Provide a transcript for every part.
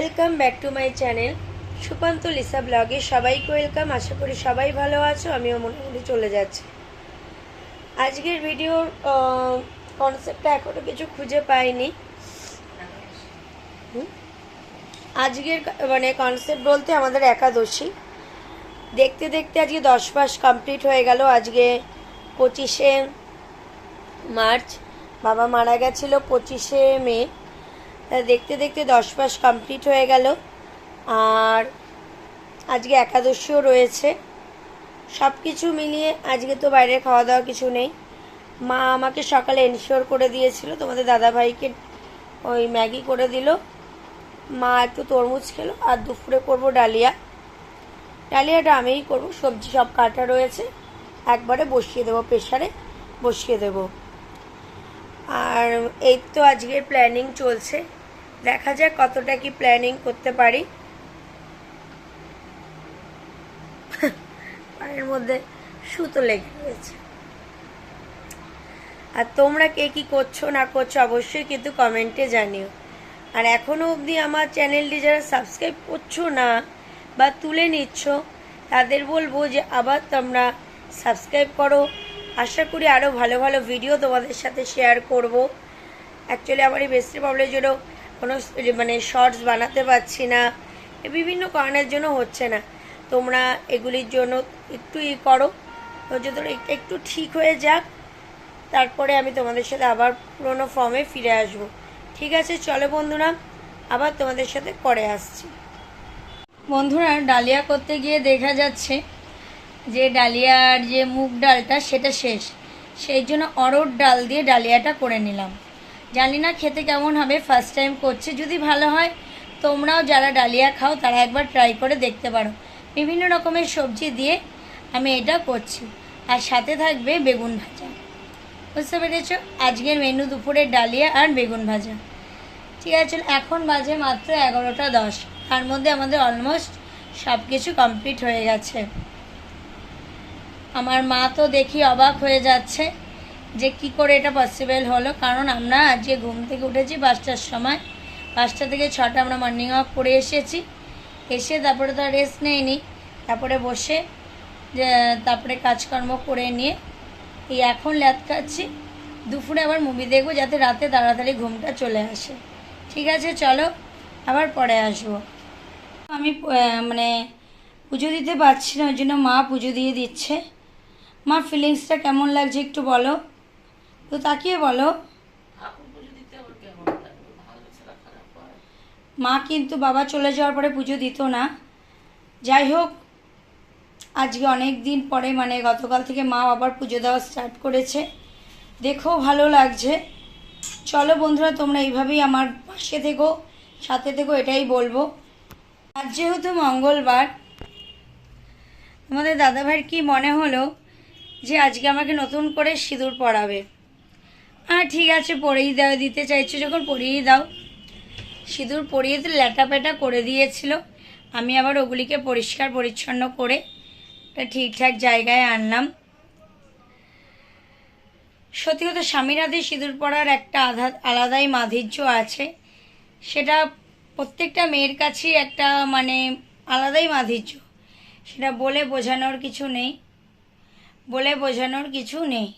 Welcome back to my channel Sukanta Lisa ব্লগে সবাইকে welcome. আশা করি সবাই ভালো আছো, আমিও মোটামুটি চলে যাচ্ছি। আজকের ভিডিওর কনসেপ্টটা এখনও কিছু খুঁজে পাইনি। আজকের মানে কনসেপ্ট বলতে আমাদের একাদশী। দেখতে দেখতে আজকে দশ মাস কমপ্লিট হয়ে গেল। আজকে পঁচিশে মার্চ, বাবা মারা গেছিল পঁচিশে মে। দেখতে দেখতে দশ মাস কমপ্লিট হয়ে গেল। আর আজকে একাদশীও রয়েছে। সব কিছু মিলিয়ে আজকে তো বাইরে খাওয়া দাওয়া কিছু নেই। মা আমাকে সকালে এনশিওর করে দিয়েছিল, তোমাদের দাদাভাইকে ওই ম্যাগি করে দিল। মা একটু তরমুজ খেলো, আর দুপুরে করব ডালিয়া। ডালিয়াটা আমিই করব, সবজি সব কাটা রয়েছে। একবারে বসিয়ে দেবো প্রেশারে বসিয়ে দেবো। আর এই তো আজকের প্ল্যানিং চলছে। দেখা যাক কতটা কি প্ল্যানিং করতে পারি। পায়ের মধ্যে সুতো লেগে রয়েছে। আর তোমরা কে কি করছ না করছ অবশ্যই কিন্তু কমেন্টে জানিও। আর এখনও অবধি আমার চ্যানেলটি যারা সাবস্ক্রাইব করছ না বা তুলে নিচ্ছ, তাদের বলব যে আবার তোমরা সাবস্ক্রাইব করো। আশা করি আরও ভালো ভালো ভিডিও তোমাদের সাথে শেয়ার করব। অ্যাকচুয়ালি আমার এই বেস্টি প্রবলেমের জন্য কোনো মানে শর্টস বানাতে পারছি না। বিভিন্ন কারণের জন্য হচ্ছে না। তোমরা এগুলির জন্য একটু ই করো। ধরে একটু ঠিক হয়ে যাক। তারপরে আমি তোমাদের সাথে আবার পুরোনো ফর্মে ফিরে আসব। ঠিক আছে, চলো বন্ধুরা, আবার তোমাদের সাথে পরে আসছি। বন্ধুরা, ডালিয়া করতে গিয়ে দেখা যাচ্ছে যে ডালিয়ার যে মুগ ডালটা, সেটা শেষ। সেই জন্য অরড় ডাল দিয়ে ডালিয়াটা করে নিলাম। জানি না খেতে কেমন হবে ফার্স্ট টাইম করছে। যদি ভালো হয়, তোমরাও যারা ডালিয়া খাও, তারা একবার ট্রাই করে দেখতে পারো। বিভিন্ন রকমের সবজি দিয়ে আমি এটা করছি। আর সাথে থাকবে বেগুন ভাজা। বুঝতে পেরেছ? আজকের মেনু দুপুরের ডালিয়া আর বেগুন ভাজা। ঠিক আছে, এখন বাজে মাত্র এগারোটা দশ। তার মধ্যে আমাদের অলমোস্ট সব কিছু কমপ্লিট হয়ে গেছে। আমার মা তো দেখি অবাক হয়ে যাচ্ছে। যে কি করে এটা পসিবল হলো? কারণ আমরা আজকে ঘুম থেকে উঠেছি পাঁচটার সময়। পাঁচটা থেকে ছটা আমরা মর্নিং ওয়াক করে এসেছি। এসে তারপরে তো রেস্ট নেইনি। তারপরে বসে, যে, তারপরে কাজকর্ম করে নিয়ে, এই এখন ল্যাদ খাচ্ছি। দুপুরে আবার মুভি দেখব যাতে রাতে তাড়াতাড়ি ঘুমটা চলে আসে। ঠিক আছে, চলো, আবার পরে আসব। আমি মানে পুজো দিতে পারছি না, ওই জন্য মা পুজো দিয়ে দিচ্ছে। মা ফিলিংসটা কেমন লাগছে একটু বলো? তো তাকিয়ে বলো। মা কিন্তু বাবা চলে যাওয়ার পরে পুজো দিত না। যাই হোক আজকে অনেক দিন পরে মানে গতকাল থেকে মা আবার পুজো দেওয়া স্টার্ট করেছে। দেখো ভালো লাগছে। চলো বন্ধুরা তোমরা এইভাবেই আমার পাশে থেকো সাথে থেকো এটাই বলব। আজ যেহেতু মঙ্গলবার আমাদের দাদাভাইয়ের কি মনে হলো যে আজকে আমাকে নতুন করে সিঁদুর পরাবে? হ্যাঁ ঠিক আছে, পরেই দাও, দিতে চাইছো যখন পরিয়েই দাও। সিঁদুর পরিয়ে তো ল্যাটা প্যাটা করে দিয়েছিল। আমি আবার ওগুলিকে পরিষ্কার পরিচ্ছন্ন করে ঠিকঠাক জায়গায় আনলাম। সত্যি কথা, স্বামীর হাতে সিঁদুর পরার একটা আধা, আলাদাই মাধুর্য আছে। সেটা প্রত্যেকটা মেয়ের কাছেই একটা মানে আলাদাই মাধুর্য। সেটা বলে বোঝানোর কিছু নেই। বলে বোঝানোর কিছু নেই।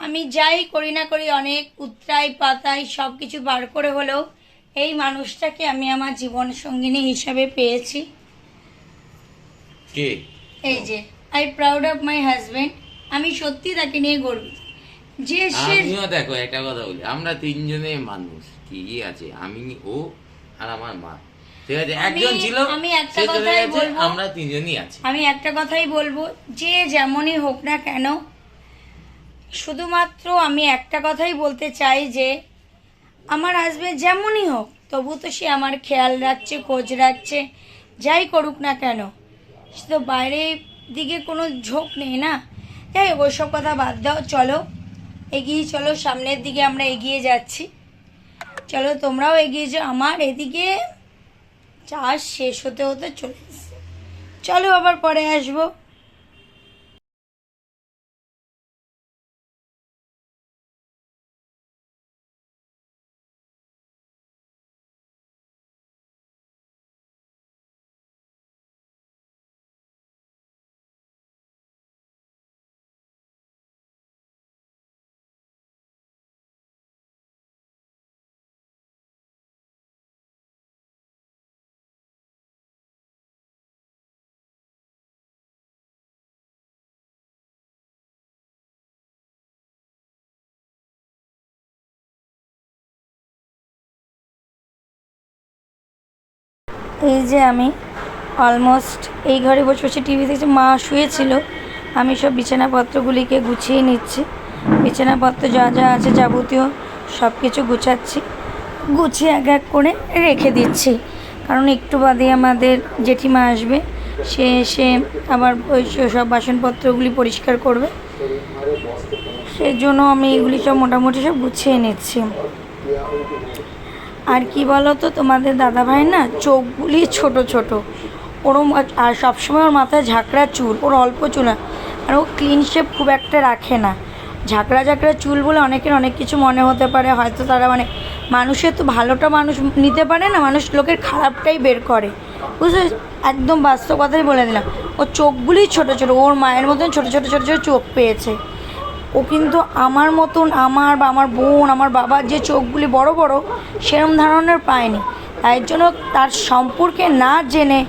আমি যাই করি না করি অনেক উত্তরায় পাতায় সব কিছু বার করে হলেও এই মানুষটাকে আমি আমার জীবন সঙ্গিনী হিসাবে পেয়েছি। কে? এই যে I proud of my husband আমি সত্যি তাকে নিয়ে গর্বিত। যে সে আমিও দেখো একটা কথা বলি আমরা তিনজনে মানুষ ঠিকই আছে? আমি ও আর আমার মা। ঠিক আছে একজন ছিল আমি একটা কথাই বলব। আমরা তিনজনই আছি। আমি একটা কথাই বলব যে যেমনই হোক না কেন শুধুমাত্র আমি একটা কথাই বলতে চাই যে, আমার হাজবেন্ড যেমনই হোক তবু তো সে আমার খেয়াল রাখছে, খোঁজ রাখছে, যাই করুক না কেন। সে তো বাইরের দিকে কোনো ঝোঁক নেই না? যাই হোক ওইসব কথা বাদ দাও, চলো। এগিয়ে চলো, সামনের দিকে আমরা এগিয়ে যাচ্ছি। চলো, তোমরাও এগিয়ে যাও। আমার এদিকে চাষ শেষ হতে হতে চলে চলো, আবার পরে আসব। এই যে আমি অলমোস্ট এই ঘরে বসে বসে টিভি দেখছি, মা শুয়েছিল। আমি সব বিছানাপত্রগুলিকে গুছিয়ে নিচ্ছি। বিছানাপত্র যা যা আছে যাবতীয় সব কিছু গুছাচ্ছি। গুছিয়ে এক এক করে রেখে দিচ্ছি। কারণ একটু বাদে আমাদের জেঠিমা আসবে, সে এসে আবার ওই সব বাসনপত্রগুলি পরিষ্কার করবে। সেই জন্য আমি এগুলি সব মোটামুটি সব গুছিয়ে নিচ্ছি। আর কি বলো তো তোমাদের দাদা ভাই না চোখগুলি ছোট ছোট। ওরম আর সবসময় ওর মাথায় ঝাঁকড়া চুল, ওর অল্প চুল আর ও ক্লিন শেপ খুব একটা রাখে না। ঝাঁকড়া ঝাঁকড়া চুল বলে অনেকের অনেক কিছু মনে হতে পারে, হয়তো তারা মানে মানুষের তো ভালোটা মানুষ নিতে পারে না, মানুষ লোকের খারাপটাই বের করে। বুঝলে? একদম বাস্তব কথাই বলে দিলাম। ওর চোখগুলি ছোট ছোট, ওর মায়ের মতন ছোট ছোট ছোট ছোট চোখ পেয়েছে। ও কিন্তু আমার মতন আমার বা আমার বোন, আমার বাবার যে চোখগুলি বড় বড় সেরম ধরনের পায়নি। তাই জন্য তার সম্পর্কে না জেনে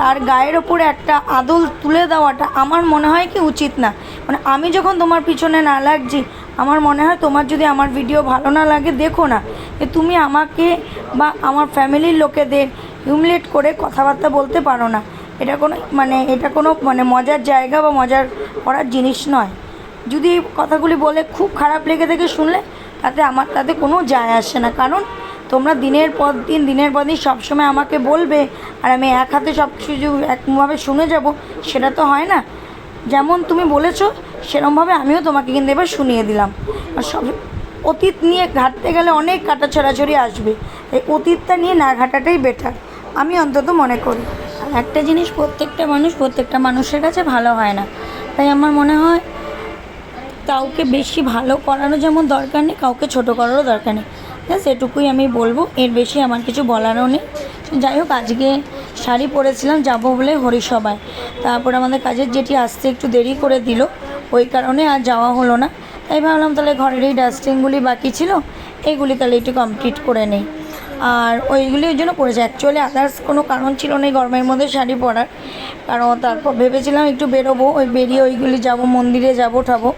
তার গায়ের ওপরে একটা আদল তুলে দেওয়াটা আমার মনে হয় কি উচিত না। মানে আমি যখন তোমার পিছনে না লাগছি, আমার মনে হয় তোমার যদি আমার ভিডিও ভালো না লাগে, দেখো না যে তুমি আমাকে বা আমার ফ্যামিলির লোকেদের হিউমিলেট করে কথাবার্তা বলতে পারো না। এটা কোনো মানে এটা কোনো মানে মজার জায়গা বা মজার করার জিনিস নয়। যদি এই কথাগুলি বলে খুব খারাপ লেগে থেকে শুনলে, তাতে আমার, তাতে কোনো যায় আসে না। কারণ তোমরা দিনের পর দিন, দিনের পর দিন সবসময় আমাকে বলবে, আর আমি এক হাতে সব কিছু একভাবে শুনে যাব, সেটা তো হয় না। যেমন তুমি বলেছ, সেরমভাবে আমিও তোমাকে কিন্তু এবার শুনিয়ে দিলাম। আর সব অতীত নিয়ে ঘাটতে গেলে অনেক কাটা ছড়াছড়ি আসবে। এই অতীতটা নিয়ে না ঘাটাটাই বেটার আমি অন্তত মনে করি। আর একটা জিনিস প্রত্যেকটা মানুষ, প্রত্যেকটা মানুষের কাছে ভালো হয় না। তাই আমার মনে হয় কাউকে বেশি ভালো করারও যেমন দরকার নেই, কাউকে ছোট করারও দরকার নেই। ব্যাস, এটুকুই আমি বলব, এর বেশি আমার কিছু বলারও নেই। যাই হোক, আজকে শাড়ি পরেছিলাম, যাব বলে হরিসভায়। তারপর আমাদের কাজের যেটি আসতে একটু দেরি করে দিল, ওই কারণে আর যাওয়া হলো না। তাই ভাবলাম তাহলে ঘরের এই ডাস্টিংগুলি বাকি ছিল এইগুলি তাহলে একটু কমপ্লিট করে নেই। আর ওইগুলি ওই জন্য পড়েছে অ্যাকচুয়ালি আদার্স কোনো কারণ ছিল না এই গরমের মধ্যে শাড়ি পরার। কারণ তারপর ভেবেছিলাম একটু বেরোবো, ওই বেরিয়ে ওইগুলি যাব, মন্দিরে যাব ঠাবো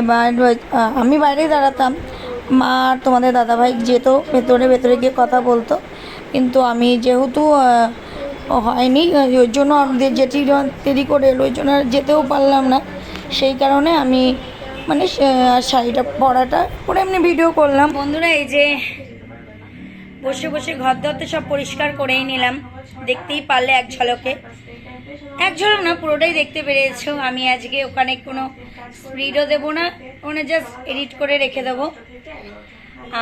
এবার আমি বাইরেই দাঁড়াতাম। মা আর তোমাদের দাদাভাই যেত ভেতরে ভেতরে গিয়ে কথা বলতো। কিন্তু আমি যেহেতু হয়নি, ওই জন্য আমাদের যেটি দেরি করে এলো, ওই জন্য যেতেও পারলাম না। সেই কারণে আমি মানে শাড়িটা পরাটা, পরে এমনি ভিডিও করলাম। বন্ধুরা, এই যে বসে বসে ঘর দর তো সব পরিষ্কার করেই নিলাম। দেখতেই পারলে এক ঝলকে। এক ঝলক না, পুরোটাই দেখতে পেরেছ। আমি আজকে ওখানে কোনো স্পিডও দেবো না, ওখানে জাস্ট এডিট করে রেখে দেবো।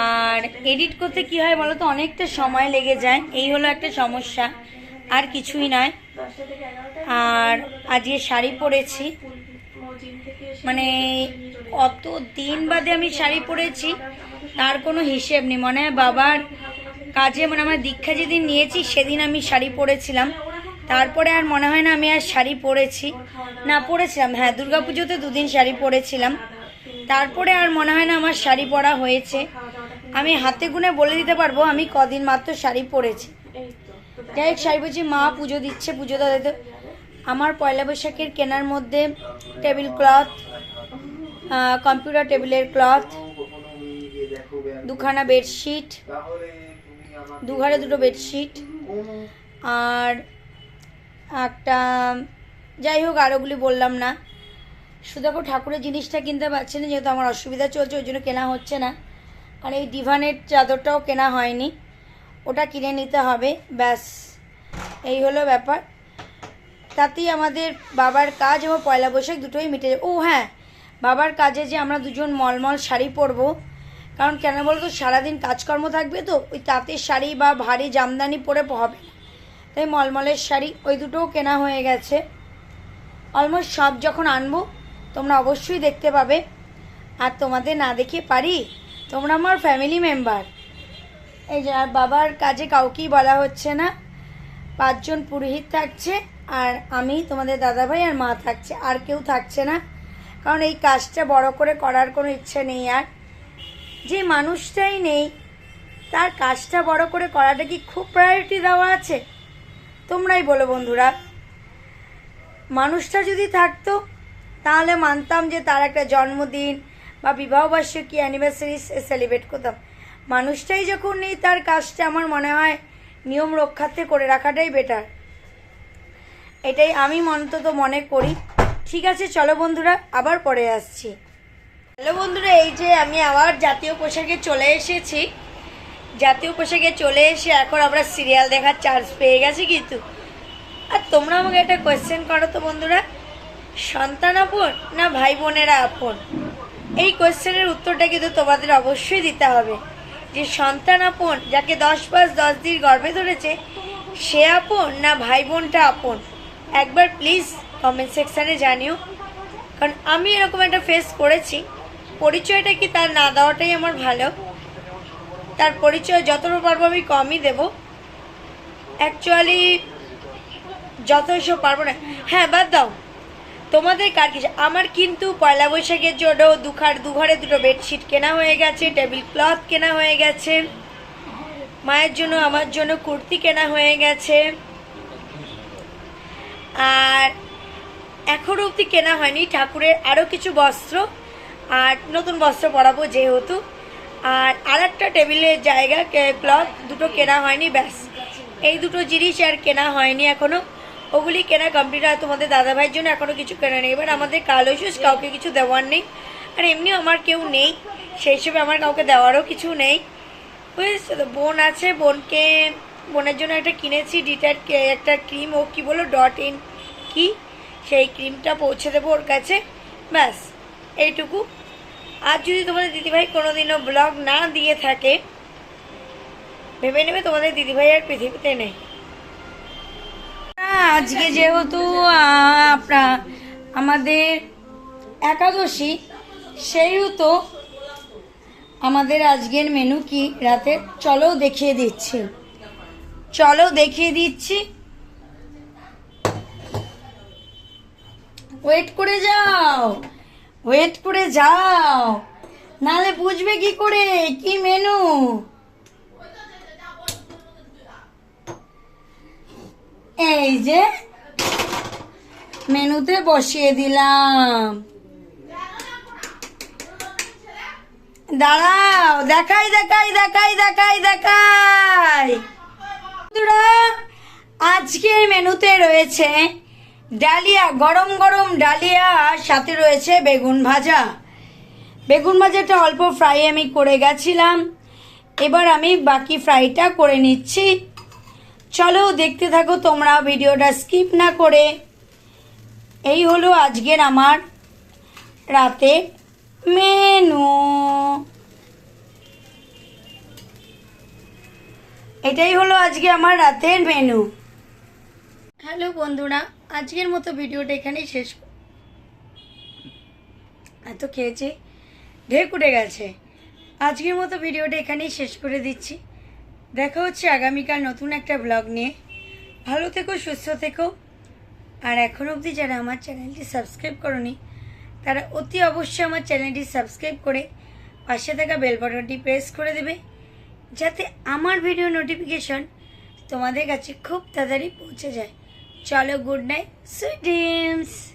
আর এডিট করতে কি হয় বলো তো, অনেকটা সময় লেগে যায়। এই হলো একটা সমস্যা, আর কিছুই নয়। আর আজকে শাড়ি পরেছি। মানে অত দিন বাদে আমি শাড়ি পরেছি, তার কোনো হিসেব নেই। মনে হয় বাবার কাজে মানে আমার দীক্ষা যেদিন নিয়েছি, সেদিন আমি শাড়ি পরেছিলাম। তারপরে আর মনে হয় না আমি আর শাড়ি পরেছি। না, পরেছিলাম হ্যাঁ দুর্গাপুজোতে দুদিন শাড়ি পরেছিলাম। তারপরে আর মনে হয় না আমার শাড়ি পরা হয়েছে। আমি হাতে গুনে বলে দিতে পারব, আমি কদিন মাত্র শাড়ি পরেছি। যাই হোক শাড়ি বলছি মা পুজো দিচ্ছে, পুজো দিতে আমার পয়লা বৈশাখের কেনার মধ্যে টেবিল ক্লথ কম্পিউটার টেবিলের ক্লথ, দুখানা বেডশিট দুঘাড়ে দুটো বেডশিট। আর একটা, যাই হোক আরোগুলি বললাম না। শুধু ঠাকুরের জিনিসটা কিনতে পারছি না, যেহেতু আমার অসুবিধা চলছে, ওই জন্য কেনা হচ্ছে না। আর এই ডিভানের চাদরটাও কেনা হয়নি। ওটা কিনে নিতে হবে, ব্যাস। এই হলো ব্যাপার। তাতেই আমাদের বাবার কাজ এবং পয়লা বৈশাখ দুটোই মিটে ও হ্যাঁ বাবার কাজে যে আমরা দুজন মলমল শাড়ি পরবো কারণ কেন বলতো, সারাদিন কাজকর্ম থাকবে তো, ওই তাঁতের শাড়ি বা ভারী জামদানি পরে হবে তাই মলমলের শাড়ি, ওই দুটোও কেনা হয়ে গেছে। অলমোস্ট সব যখন আনব, তোমরা অবশ্যই দেখতে পাবে। আর তোমাদের না দেখে পারি, তোমরা আমার ফ্যামিলি মেম্বার এই যে, আর বাবার কাজে কাউকেই বলা হচ্ছে না। পাঁচজন পুরোহিত থাকছে, আর আমি, তোমাদের দাদাভাই আর মা থাকছে, আর কেউ থাকছে না। কারণ এই কাজটা বড় করে করার কোনো ইচ্ছে নেই আর। যে মানুষটাই নেই, তার কাজটা বড় করে করাটা কি খুব প্রায়োরিটি দেওয়া আছে? তোমরাই বলো বন্ধুরা। মানুষটা যদি থাকতো, তাহলে মানতাম যে তার একটা জন্মদিন বা বিবাহবার্ষিকী অ্যানিভার্সারি সেলিব্রেট করতাম। মানুষটাই যখন নেই, তার কাজটা আমার মনে হয় নিয়ম রক্ষার্থে করে রাখাটাই বেটার এটাই আমি অন্তত মনে করি। ঠিক আছে, চলো বন্ধুরা, আবার পরে আসছি। হ্যালো বন্ধুরা, এই যে আমি আবার জাতীয় পোশাকে চলে এসেছি। জাতীয় পোশাকে চলে এসে এখন আমরা সিরিয়াল দেখার চান্স পেয়ে গেছি কিন্তু। আর তোমরা আমাকে একটা কোয়েশ্চেন করো তো বন্ধুরা, সন্তান আপন না ভাই বোনেরা আপন? এই কোয়েশ্চেনের উত্তরটা কিন্তু তোমাদের অবশ্যই দিতে হবে। যে সন্তান আপন, যাকে দশ পাঁচ দশ দিন গর্বে ধরেছে, সে আপন না ভাই বোনটা আপন? একবার প্লিজ কমেন্ট সেকশানে জানিও। কারণ আমি এরকম একটা ফেস করেছি। পরিচয়টা কি তার না দেওয়াটাই আমার ভালো। তার পরিচয় যতটা পারব আমি কমই দেবো। অ্যাকচুয়ালি যথেষ্ট পারব না। হ্যাঁ বাদ দাও। তোমাদের কার কিছু আমার কিন্তু পয়লা বৈশাখের জন্য দুখার, দুঘরে দুটো বেডশিট কেনা হয়ে গেছে টেবিল ক্লথ কেনা হয়ে গেছে, মায়ের জন্য, আমার জন্য কুর্তি কেনা হয়ে গেছে। আর এখনও অবধি কেনা হয়নি। ঠাকুরের আরও কিছু বস্ত্র আর নতুন বস্ত্র পরাবো যেহেতু। আর আর একটা টেবিলের জায়গা ক্লথ, দুটো কেনা হয়নি, ব্যাস। এই দুটো জিনিস আর কেনা হয়নি এখনও। ওগুলি কেনা কমপ্লিট আর তোমাদের দাদাভাইয়ের জন্য এখনও কিছু কেনা নেই। এবার আমাদের কালো শুজ কাউকে কিছু দেওয়ার নেই। আর এমনিও আমার কেউ নেই। সেই হিসেবে আমার কাউকে দেওয়ারও কিছু নেই। বুঝেছ তো বোন আছে, বোনকে, বোনের জন্য একটা কিনেছি ডিটার একটা ক্রিম, ও কি বলো ডট ইন কি? সেই ক্রিমটা পৌঁছে দেবো ওর কাছে। ব্যাস, এইটুকু। আর যদি তোমাদের দিদিভাই কোনোদিনও ব্লগ না দিয়ে থাকে, ভেবে নেবে তোমাদের দিদিভাই আর পৃথিবীতে নেই। আজকে যেহেতু আপনার আমাদের একাদশী, সেহেতু আমাদের আজকের মেনু কি? রাতে চলো দেখিয়ে দিচ্ছি। চলো দেখিয়ে দিচ্ছি। ওয়েট করে যাও। ওয়েট করে যাও। নালে বুঝবে কি করে? কি মেনু? এই যে, মেনুতে বসিয়ে দিলাম। দাঁড়াও, দেখাই দেখাই দেখাই দেখাই দেখাই। আজকের মেনুতে রয়েছে ডালিয়া, গরম গরম ডালিয়া আর সাথে রয়েছে বেগুন ভাজা। বেগুন ভাজাটা অল্প ফ্রাই আমি করে গেছিলাম। এবার আমি বাকি ফ্রাইটা করে নিচ্ছি। চলো দেখতে থাকো তোমরা ভিডিওটা স্কিপ না করে। এই হলো আজকের আমার রাতে মেনু এটাই হলো আজকে আমার রাতের মেনু হ্যালো বন্ধুরা আজকের মতো ভিডিওটা এখানেই শেষ এত খেয়েছি। ঢেক উঠে গেছে। আজকের মতো ভিডিওটা এখানেই শেষ করে দিচ্ছি। দেখা হচ্ছে আগামীকাল নতুন একটা ব্লগ নিয়ে। ভালো থেকো, সুস্থ থেকো। আর এখন অবধি যারা আমার চ্যানেলটি সাবস্ক্রাইব করনি, তারা অতি অবশ্যই আমার চ্যানেলটি সাবস্ক্রাইব করে পাশে থাকা বেল বাটনটি প্রেস করে দেবে, যাতে আমার ভিডিও নোটিফিকেশন তোমাদের কাছে খুব তাড়াতাড়ি পৌঁছে যায়। Shall we? good night, sweet dreams.